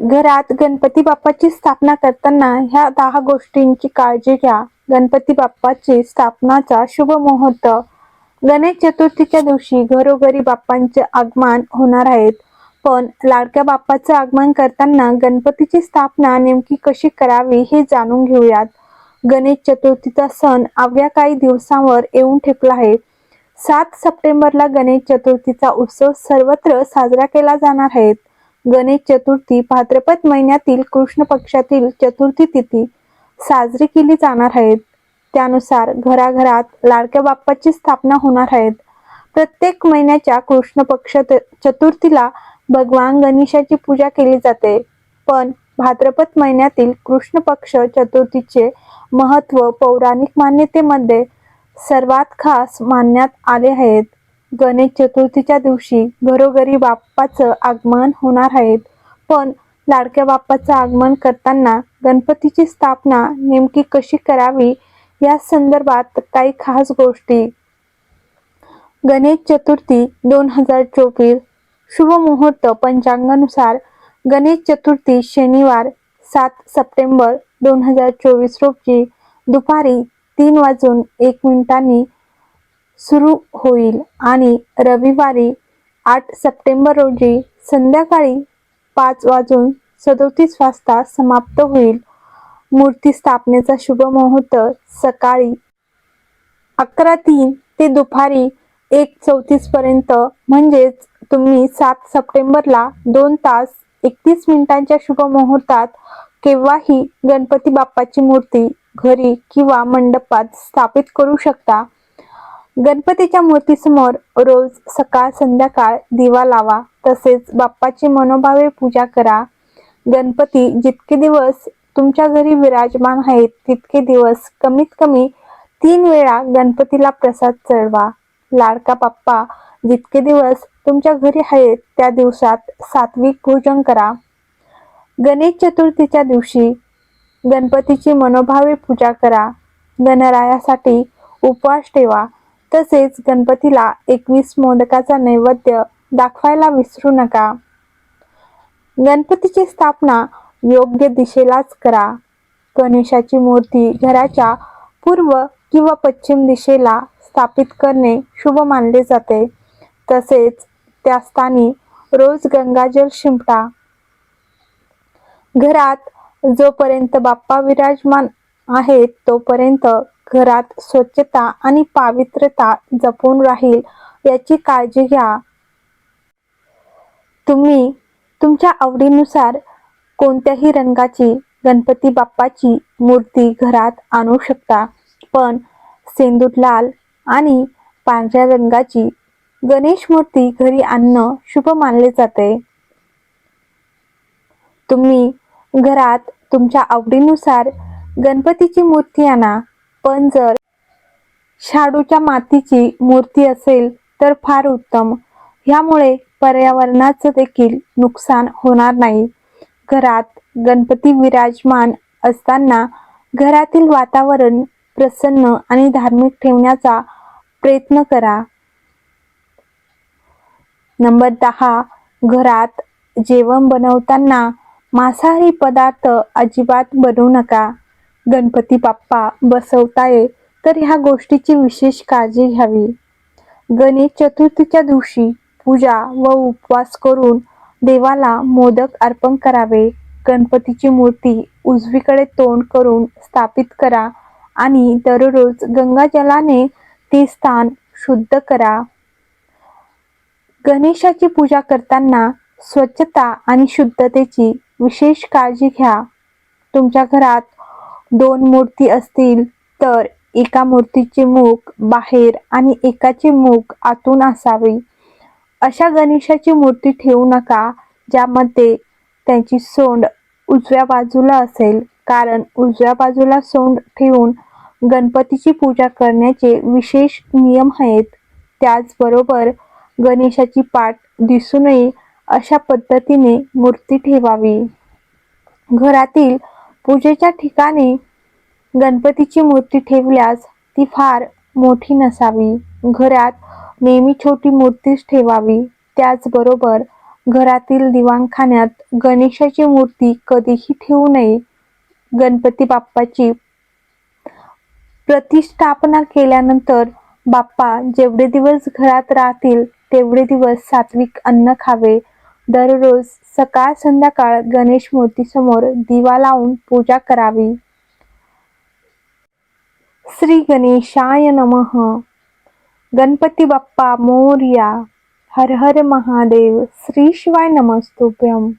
घरात गणपती बाप्पाची स्थापना करताना ह्या दहा गोष्टींची काळजी घ्या. गणपती बाप्पाची स्थापनाचा शुभ मुहूर्त. गणेश चतुर्थीच्या दिवशी घरोघरी बाप्पांचे आगमन होणार आहेत. पण लाडक्या बाप्पाचं आगमन करताना गणपतीची स्थापना नेमकी कशी करावी हे जाणून घेऊयात. गणेश चतुर्थीचा सण अवघ्या काही दिवसांवर येऊन ठेपला आहे. सात सप्टेंबरला गणेश चतुर्थीचा उत्सव सर्वत्र साजरा केला जाणार आहे. गणेश चतुर्थी भाद्रपद महिन्यातील कृष्ण पक्षातील चतुर्थी तिथी साजरी केली जाणार आहेत. त्यानुसार घराघरात लाडक्या बाप्पाची स्थापना होणार आहेत. प्रत्येक महिन्याच्या कृष्ण पक्ष चतुर्थीला भगवान गणेशाची पूजा केली जाते. पण भाद्रपद महिन्यातील कृष्ण पक्ष चतुर्थीचे महत्त्व पौराणिक मान्यतेमध्ये सर्वात खास मानण्यात आले आहेत. गणेश चतुर्थीच्या दिवशी घरोघरी बाप्पाचं आगमन होणार आहे. पण लाडक्या बाप्पाचं आगमन करताना गणपतीची स्थापना नेमकी कशी करावी या संदर्भात काही खास गोष्टी. गणेश चतुर्थी दोन हजार चोवीस शुभ मुहूर्त पंचांगानुसार गणेश चतुर्थी शनिवार सात सप्टेंबर दोन हजार चोवीस रोजी दुपारी तीन वाजून एक मिनिटांनी सुरू होईल आणि रविवारी आठ सप्टेंबर रोजी संध्याकाळी पाच वाजून सदोतीस वाजता समाप्त होईल. मूर्ती स्थापनेचा शुभ मुहूर्त सकाळी अकरा तीन ते दुपारी एक चौतीस पर्यंत. म्हणजेच तुम्ही सात सप्टेंबरला दोन तास एकतीस मिनिटांच्या शुभ मुहूर्तात केव्हाही गणपती बाप्पाची मूर्ती घरी किंवा मंडपात स्थापित करू शकता. गणपतीच्या मूर्तीसमोर रोज सकाळ संध्याकाळ दिवा लावा तसेच बाप्पाची मनोभावे पूजा करा. गणपती जितके दिवस तुमच्या घरी विराजमान आहेत तितके दिवस कमीत कमी तीन वेळा गणपतीला प्रसाद चढवा. लाडका बाप्पा जितके दिवस तुमच्या घरी आहेत त्या दिवसात सात्विक भोजन करा. गणेश चतुर्थीच्या दिवशी गणपतीची मनोभावे पूजा करा. गणरायासाठी उपवास ठेवा. तसेच गणपतीला एकवीस मोदकाचा नैवेद्य दाखवायला विसरू नका. गणपतीची स्थापना योग्य दिशेलाच करा. गणेशाची मूर्ती घराच्या पूर्व किंवा पश्चिम दिशेला स्थापित करणे शुभ मानले जाते. तसेच त्या स्थानी रोज गंगाजल शिंपडा. घरात जोपर्यंत बाप्पा विराजमान आहेत तोपर्यंत घरात स्वच्छता आणि पावित्र्यता जपून राहील याची काळजी घ्या. तुम्ही तुमच्या आवडीनुसार कोणत्याही रंगाची गणपती बाप्पाची मूर्ती घरात आणू शकता पण सेंदूर लाल आणि पांढऱ्या रंगाची गणेश मूर्ती घरी आणणं शुभ मानले जाते. तुम्ही घरात तुमच्या आवडीनुसार गणपतीची मूर्ती आणा. पण जर शाडूच्या मातीची मूर्ती असेल तर फार उत्तम. ह्यामुळे पर्यावरणाचं देखील नुकसान होणार नाही. घरात गणपती विराजमान असताना घरातील वातावरण प्रसन्न आणि धार्मिक ठेवण्याचा प्रयत्न करा. नंबर दहा. घरात जेवण बनवताना मांसाहारी पदार्थ अजिबात बनवू नका. गणपती बाप्पा बसवताये तर ह्या गोष्टीची विशेष काळजी घ्यावी. गणेश चतुर्थीच्या दिवशी पूजा व उपवास करून देवाला मोदक अर्पण करावे. गणपतीची मूर्ती उजवीकडे तोंड करून स्थापित करा आणि दररोज गंगाजलाने ते स्थान शुद्ध करा. गणेशाची पूजा करताना स्वच्छता आणि शुद्धतेची विशेष काळजी घ्या. तुमच्या घरात दोन मूर्ती असतील तर एका मूर्तीचे मुख बाहेर आणि एकाचे मुख आतून असावे. अशा गणेशाची मूर्ती ठेवू नका ज्यामध्ये त्यांची सोंड उजव्या बाजूला असेल. कारण उजव्या बाजूला सोंड ठेवून गणपतीची पूजा करण्याचे विशेष नियम आहेत. त्याचबरोबर गणेशाची पाठ दिसू नये अशा पद्धतीने मूर्ती ठेवावी. घरातील पूजेच्या ठिकाणी गणपतीची मूर्ती ठेवल्यास ती फार मोठी नसावी. घरात नेहमी छोटी मूर्तीच ठेवावी. त्याचबरोबर घरातील दिवाणखान्यात गणेशाची मूर्ती कधीही ठेवू नये. गणपती बाप्पाची प्रतिष्ठापना केल्यानंतर बाप्पा जेवढे दिवस घरात राहतील तेवढे दिवस सात्विक अन्न खावे. दररोज सकाळ संध्याकाळ गणेश मूर्तीसमोर दिवा लावून पूजा करावी. श्री गणेशाय नमः. गणपती बाप्पा मोर्या. हर हर महादेव. श्री शिवाय नमस्तुभ्यम.